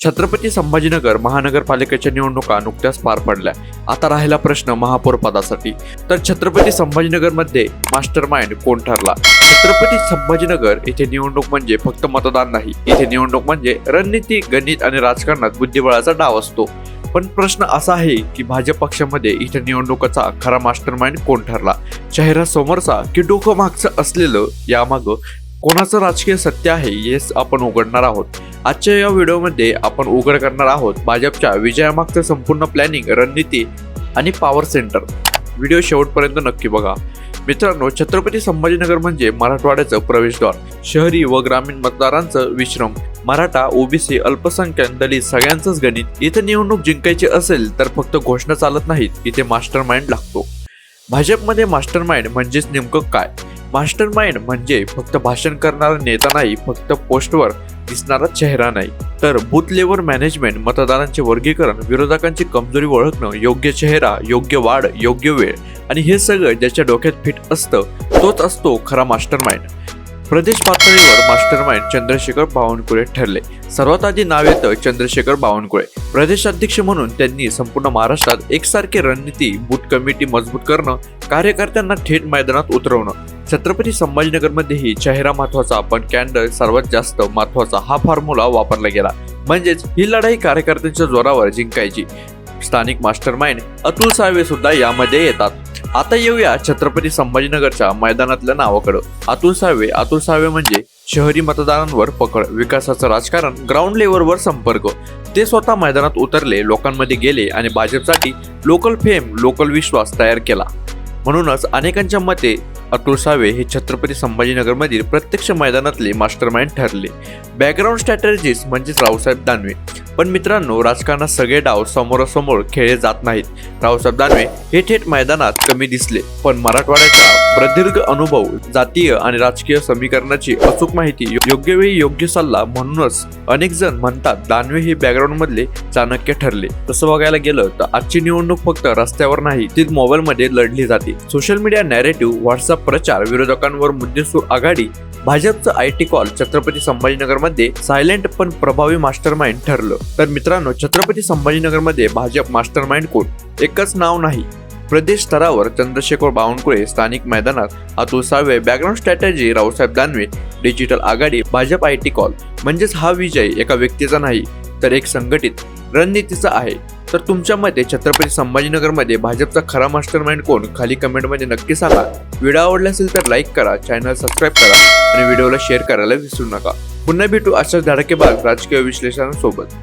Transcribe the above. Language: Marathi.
छत्रपती संभाजीनगर महानगरपालिकेच्या निवडणुका नुकत्याच पार पडल्या. आता राहिला प्रश्न महापौर पदासाठी. तर छत्रपती संभाजीनगरमध्ये मास्टर माइंड कोण ठरला? छत्रपती संभाजीनगर येथे निवडणूक म्हणजे फक्त मतदान नाही. इथे निवडणूक म्हणजे रणनीती गणित आणि राजकारणात बुद्धिबळाचा डाव असतो. पण प्रश्न असा आहे की भाजप पक्षामध्ये इथे निवडणुकाचा खरा मास्टर माइंड कोण ठरला? चेहरा समोरचा की डोकं मागचं असलेलं यामागं कोणाचं राजकीय सत्य आहे हेच आपण उघडणार आहोत. आजच्या या व्हिडिओमध्ये आपण उघड करणार आहोत भाजपच्या विजयामागचं संपूर्ण प्लॅनिंग रणनीती आणि पॉवर सेंटर व्हिडिओ शेवटपर्यंत नक्की बघा. मित्रांनो छत्रपती संभाजीनगर म्हणजे मराठवाड्याचं प्रवेशद्वार. शहरी व ग्रामीण मतदारांचं विश्रम. मराठा ओबीसी अल्पसंख्याक दलित सगळ्यांचंच गणित. इथे निवडणूक जिंकायची असेल तर फक्त घोषणा चालत नाहीत. इथे मास्टर माइंड लागतो. भाजपमध्ये मास्टर माइंड म्हणजेच नेमकं काय? मास्टर माइंड म्हणजे फक्त भाषण करणारा नेता नाही फक्त पोस्टवर दिसणारा चेहरा नाही. तर बूथ लेवल मॅनेजमेंट मतदारांचे वर्गीकरण विरोधकांची कमजोरी ओळखणं योग्य चेहरा योग्य वाढ योग्य वेळ आणि हे सगळं ज्याच्या डोक्यात फिट असतं तोच असतो खरा मास्टर माइंड. प्रदेश पातळीवर मास्टर माइंड चंद्रशेखर बावनकुळे ठरले. सर्वात आधी नाव येतं चंद्रशेखर बावनकुळे. प्रदेशाध्यक्ष म्हणून त्यांनी संपूर्ण महाराष्ट्रात एकसारखी रणनीती बूट कमिटी मजबूत करणं कार्यकर्त्यांना थेट मैदानात उतरवणं. छत्रपती संभाजीनगरमध्येही चेहरा महत्त्वाचा पण कॅन्डल सर्वात जास्त महत्त्वाचा हा फॉर्म्युला वापरला गेला. म्हणजेच ही लढाई कार्यकर्त्यांच्या जोरावर जिंकायची. स्थानिक मास्टर माइंड अतुल साळवे सुद्धा यामध्ये येतात. आता येऊया छत्रपती संभाजीनगरच्या मैदानातल्या नावाकडं. अतुल साळवे अतुल साळवे म्हणजे शहरी मतदारांवर पकड विकासाचं राजकारण ग्राउंड लेवलवर संपर्क. ते स्वतः मैदानात उतरले लोकांमध्ये गेले आणि भाजपसाठी लोकल फेम लोकल विश्वास तयार केला. म्हणूनच अनेकांच्या मते अतुल सावे हे छत्रपती संभाजीनगरमधील प्रत्यक्ष मैदानातले मास्टर माइंड ठरले. बॅकग्राऊंड स्ट्रॅटेजिस्ट म्हणजेच रावसाहेब दानवे. पण मित्रांनो राजकारणात सगळे डाव समोरासमोर खेळले जात नाहीत. रावसाहेब दानवे हे थेट मैदानात कमी दिसले. पण मराठवाड्याचा प्रदीर्घ अनुभव जातीय आणि राजकीय समीकरणाची अचूक माहिती योग्य वेळी योग्य सल्ला म्हणूनच अनेक जण म्हणतात दानवे हे बॅकग्राऊंड मधले चाणक्य ठरले. तसं बघायला गेलं तर आजची निवडणूक फक्त रस्त्यावर नाही ती मोबाईल मध्ये लढली जाते. सोशल मीडिया नॅरेटिव्ह व्हॉट्सअप प्रचार विरोधकांवर मुद्देसूर आघाडी भाजपचं आय टी कॉल छत्रपती संभाजीनगरमध्ये सायलेंट पण प्रभावी मास्टर माइंड ठरलं. तर मित्रांनो छत्रपती संभाजीनगरमध्ये भाजप मास्टर माइंड कोण? एकच नाव नाही. प्रदेश स्तरावर चंद्रशेखर बावनकुळे स्थानिक मैदानात Atul Save background strategy Raosaheb Danve digital Aghadi Bhajap I T call. म्हणजेच हा विजय एका व्यक्तीचा नाही तर एक संघटित रणनीतीचा आहे. तर तुमच्या मते छत्रपती संभाजीनगरमध्ये भाजपचा खरा मास्टर माइंड कोण? खाली कमेंटमध्ये नक्की सांगा. व्हिडिओ आवडला असेल तर लाईक करा चॅनल सबस्क्राईब करा आणि व्हिडिओला शेअर करायला विसरू नका. पुन्हा भेटू अशाच धडकेबाज राजकीय विश्लेषणासोबत.